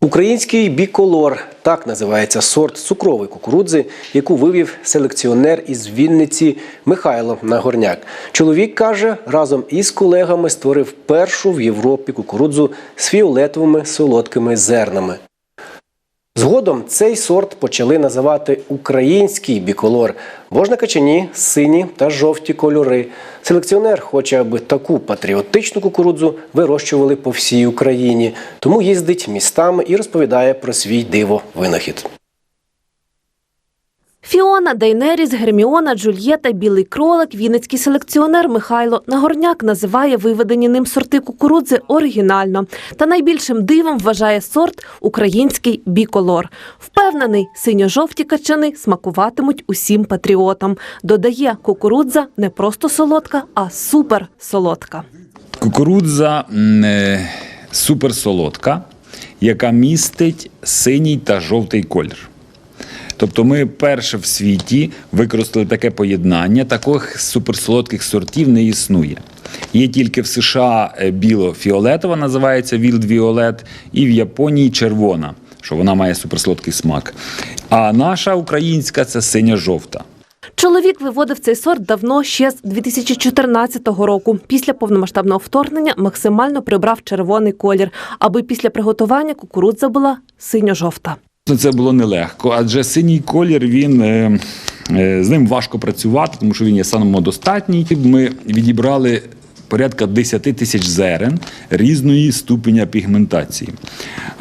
Український біколор так називається сорт цукрової кукурудзи, яку вивів селекціонер із Вінниці Михайло Нагорняк. Чоловік каже, разом із колегами створив першу в Європі кукурудзу з фіолетовими солодкими зернами. Згодом цей сорт почали називати український біколор, Можна качані сині та жовті кольори. Селекціонер хоче, аби таку патріотичну кукурудзу вирощували по всій Україні, тому їздить містами і розповідає про свій диво винахід. Фіона, Дейнеріс, Герміона, Джульєта, Білий кролик, вінницький селекціонер Михайло Нагорняк називає виведені ним сорти кукурудзи оригінально. Та найбільшим дивом вважає сорт український біколор. Впевнений, синьо-жовті качани смакуватимуть усім патріотам. Додає, кукурудза не просто солодка, а супер солодка. Кукурудза е, суперсолодка, яка містить синій та жовтий колір. Тобто ми перше в світі використали таке поєднання, таких суперсолодких сортів не існує. Є тільки в США е, біло-фіолетова, називається Wild Violet, і в Японії червона, що вона має суперсолодкий смак. А наша українська це синя-жовта. Чоловік виводив цей сорт давно ще з 2014 року. Після повномасштабного вторгнення максимально прибрав червоний колір, аби після приготування кукурудза була синьо-жовта. Це було нелегко, адже синій колір він. е, е, З ним важко працювати, тому що він є самодостатній. Ми відібрали порядка 10 тисяч зерен різної ступеня пігментації.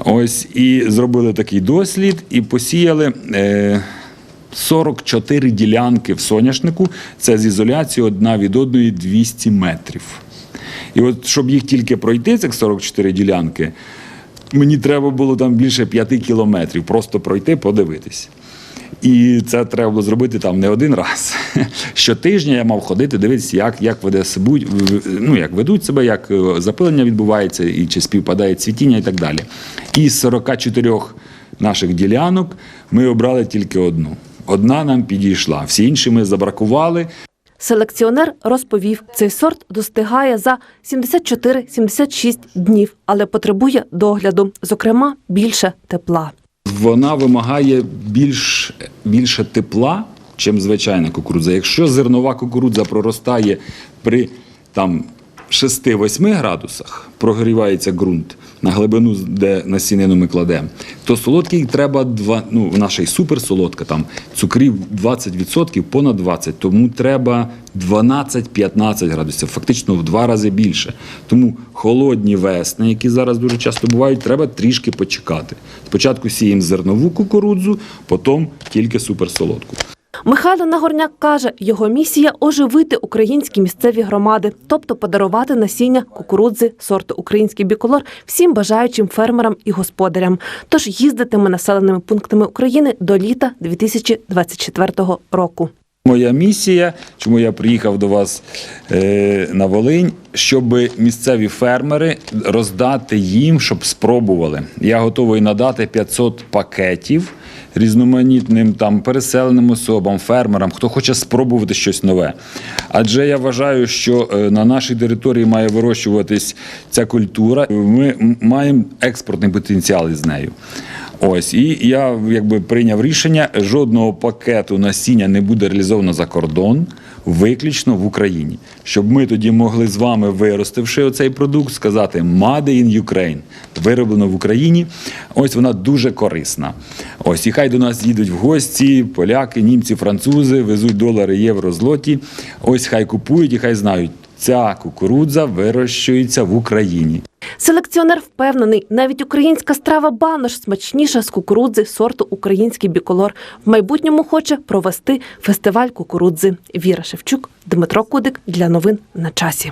Ось і зробили такий дослід і посіяли. е, 44 ділянки в соняшнику. Це з ізоляцією одна від одної 200 метрів. І от щоб їх тільки пройти, цих 44 ділянки, мені треба було там більше 5 кілометрів, просто пройти, подивитись. І це треба було зробити там не один раз. Щотижня я мав ходити, дивитися, як, як, веде себе, ну, як ведуть себе, як е, запилення відбувається, і чи співпадає цвітіння і так далі. Із 44 наших ділянок ми обрали тільки одну. Одна нам підійшла, всі інші ми забракували. Селекціонер розповів, цей сорт достигає за 74-76 днів, але потребує догляду, зокрема більше тепла. Вона вимагає більш, більше тепла, чим звичайна кукурудза. Якщо зернова кукурудза проростає при там 6-8 градусах, прогрівається ґрунт на глибину, де насінину ми кладемо, то солодкий треба два, ну, вона ще й суперсолодка, там цукрів 20%, понад 20, тому треба 12-15 градусів, фактично в два рази більше. Тому холодні весни, які зараз дуже часто бувають, треба трішки почекати. Спочатку сіємо зернову кукурудзу, потім тільки суперсолодку. Михайло Нагорняк каже, його місія оживити українські місцеві громади, тобто подарувати насіння кукурудзи сорту український біколор всім бажаючим фермерам і господарям. Тож їздитиме населеними пунктами України до літа 2024 року. Моя місія, чому я приїхав до вас е, на Волинь, щоб місцеві фермери роздати їм, щоб спробували. Я готовий надати 500 пакетів різноманітним там переселеним особам, фермерам, хто хоче спробувати щось нове. Адже я вважаю, що е, на нашій території має вирощуватись ця культура. Ми маємо експортний потенціал із нею. Ось і я якби прийняв рішення: жодного пакету насіння не буде реалізовано за кордон, виключно в Україні. Щоб ми тоді могли з вами, виростивши оцей продукт, сказати «Made in Ukraine», вироблено в Україні. Ось вона дуже корисна. Ось і хай до нас їдуть в гості, поляки, німці, французи, везуть долари, євро, злоті. Ось хай купують і хай знають, ця кукурудза вирощується в Україні. Селекціонер впевнений, навіть українська страва банош смачніша з кукурудзи сорту український біколор. В майбутньому хоче провести фестиваль кукурудзи. Віра Шевчук, Дмитро Кудик для новин на часі.